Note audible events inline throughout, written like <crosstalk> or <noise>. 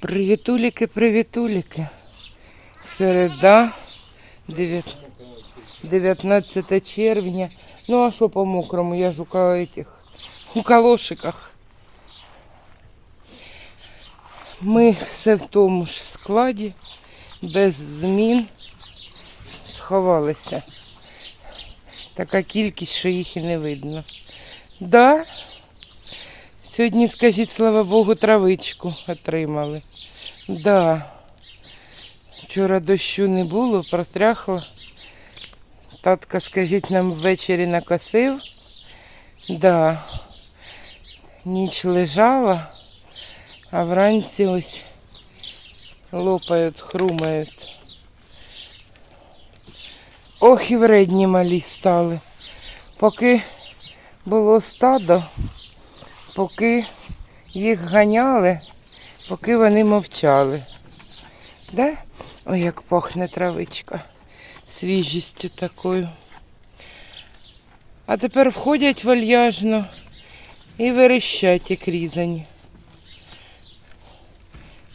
Привітуліки, привітуліки. Середа, дев'ят- 19 червня. Ну а що по мокрому? Я ж у ка- этих, у калошиках. Ми все в тому ж складі, без змін сховалися. Така кількість, що їх і не видно. Да, Сьогодні, скажіть, слава Богу, травичку отримали. Да. Вчора дощу не було, простряхло. Татка, скажіть, нам ввечері накосив. Да. Ніч лежала, а вранці ось лопають, хрумають. Ох і вредні малі стали. Поки було стадо, поки їх ганяли, поки вони мовчали. Да? Ой, як пахне травичка свіжістю такою. А тепер входять вальяжно і верещать, як різані.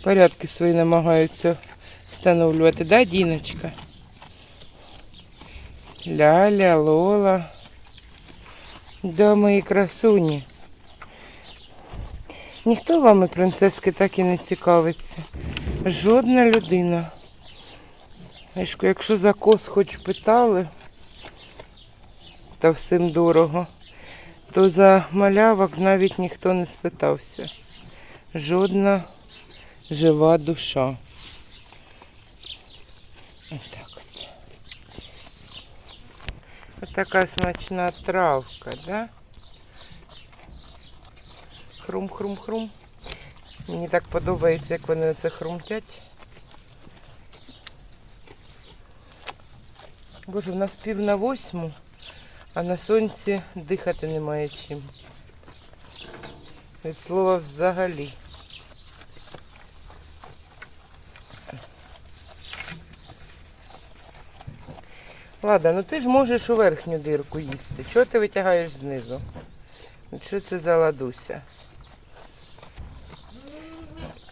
Порядки свої намагаються встановлювати, да, Діночка? Ляля, Лола. Да, мої красуні. Ніхто вами, принцески, так і не цікавиться. Жодна людина. Знаєшко, якщо за кос хоч питали, та всім дорого, то за малявок навіть ніхто не спитався. Жодна жива душа. Отак от. Ось така смачна травка, да? Хрум-хрум-хрум. Мені так подобається, як вони це хрумтять. Боже, в нас пів на восьму, а на сонці дихати немає чим. Від слова взагалі. Лада, ну ти ж можеш у верхню дирку їсти. Чого ти витягаєш знизу? Ну що це за ладуся?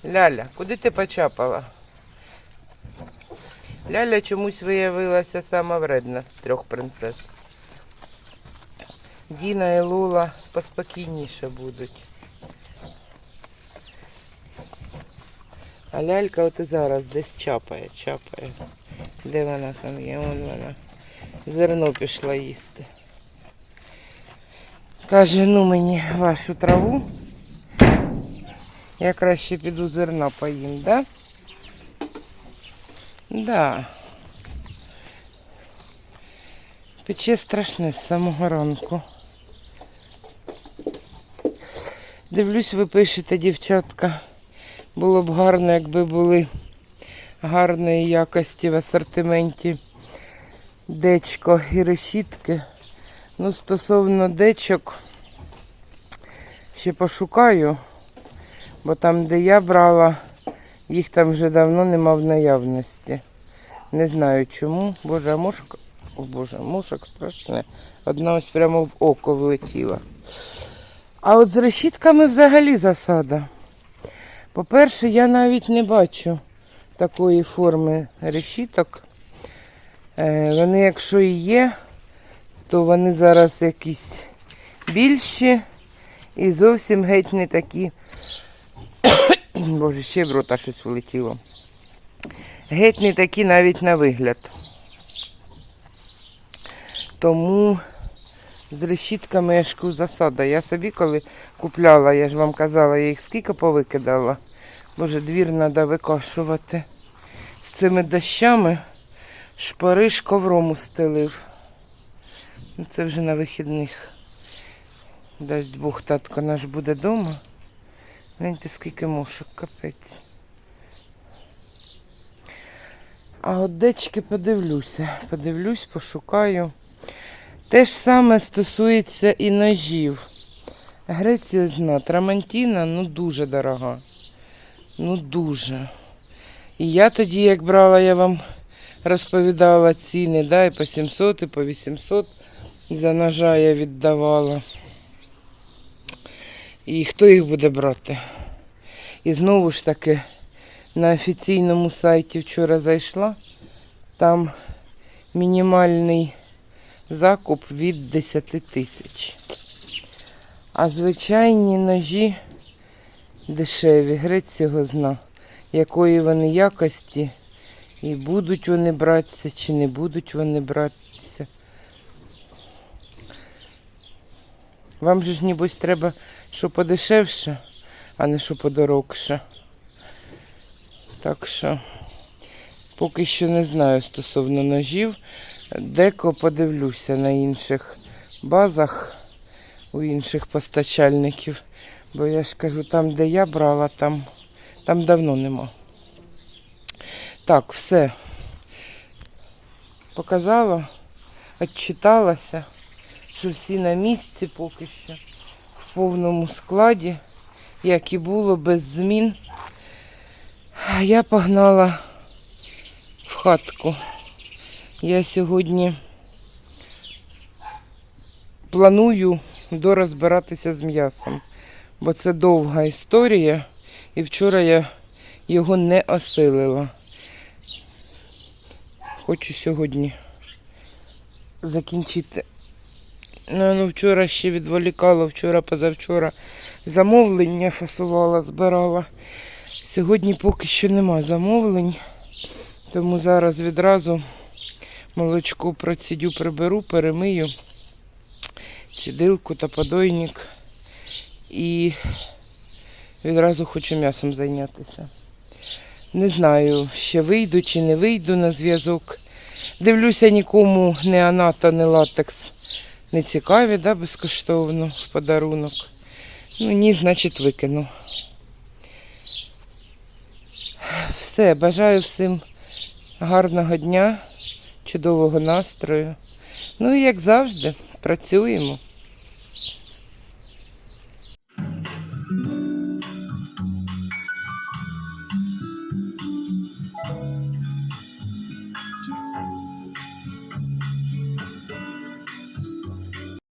Ляля, куди ти почапала? Ляля чомусь виявилася сама вредна з трьох принцес. Діна і Лула поспокійніше будуть. А лялька от і зараз десь чапає, чапає. Де вона там є? Вон вона. Зерно пішла їсти. Каже, ну мені вашу траву. Я краще піду зерна поїм, да? Да. Пече страшне з самого ранку. Дивлюсь, ви пишете, дівчатка. Було б гарно, якби були гарної якості в асортименті дечко і решітки. Ну, стосовно дечок, ще пошукаю, бо там, де я брала, їх там вже давно нема в наявності. Не знаю чому. Боже, а мошка. О Боже, мошок страшне. Одна ось прямо в око влетіла. А от з решітками взагалі засада. По-перше, я навіть не бачу такої форми решіток. Е, Вони, якщо і є, то вони зараз якісь більші і зовсім геть не такі. <coughs> Боже, ще в рота щось влетіло. Геть не такі навіть на вигляд. Тому з решітками я кажу, засада. Я собі коли купляла, я ж вам казала, я їх скільки повикидала. Боже, двір треба викошувати. З цими дощами шпариш ковром устелив. Ну, Це вже на вихідних. Дасть Бог, татко наш буде вдома. Гляньте, скільки мушок, капець. А от дечки подивлюся. Подивлюсь, пошукаю. Те ж саме стосується і ножів. Греціозна, трамантіна, ну дуже дорога. Ну дуже. І я тоді, як брала, я вам розповідала ціни, да, і по 700, і по 800 за ножа я віддавала. І хто їх буде брати? І знову ж таки на офіційному сайті вчора зайшла, там мінімальний закуп від 10 тисяч. А звичайні ножі дешеві, грець його зна, якої вони якості, і будуть вони братися, чи не будуть вони братися. Вам же ж, нібось, треба, що подешевше, а не що подорогше. Так що поки що не знаю стосовно ножів. Деко подивлюся на інших базах у інших постачальників. Бо я ж кажу, там, де я брала, там, там давно нема. Так, все. Показала, відчиталася, що всі на місці поки що в повному складі, як і було, без змін. Я погнала в хатку. Я сьогодні планую дорозбиратися з м'ясом, бо це довга історія, і вчора я його не осилила. Хочу сьогодні закінчити. Ну, ну вчора ще відволікала, вчора, позавчора замовлення фасувала, збирала. Сьогодні поки що нема замовлень, тому зараз відразу молочко процідю, приберу, перемию цідилку та подойник і відразу хочу м'ясом зайнятися. Не знаю, ще вийду чи не вийду на зв'язок. Дивлюся, нікому не аната, не латекс не цікаві, да, безкоштовно в подарунок. Ну, ні, значить, викину. Все, бажаю всім гарного дня, чудового настрою. Ну і як завжди, працюємо.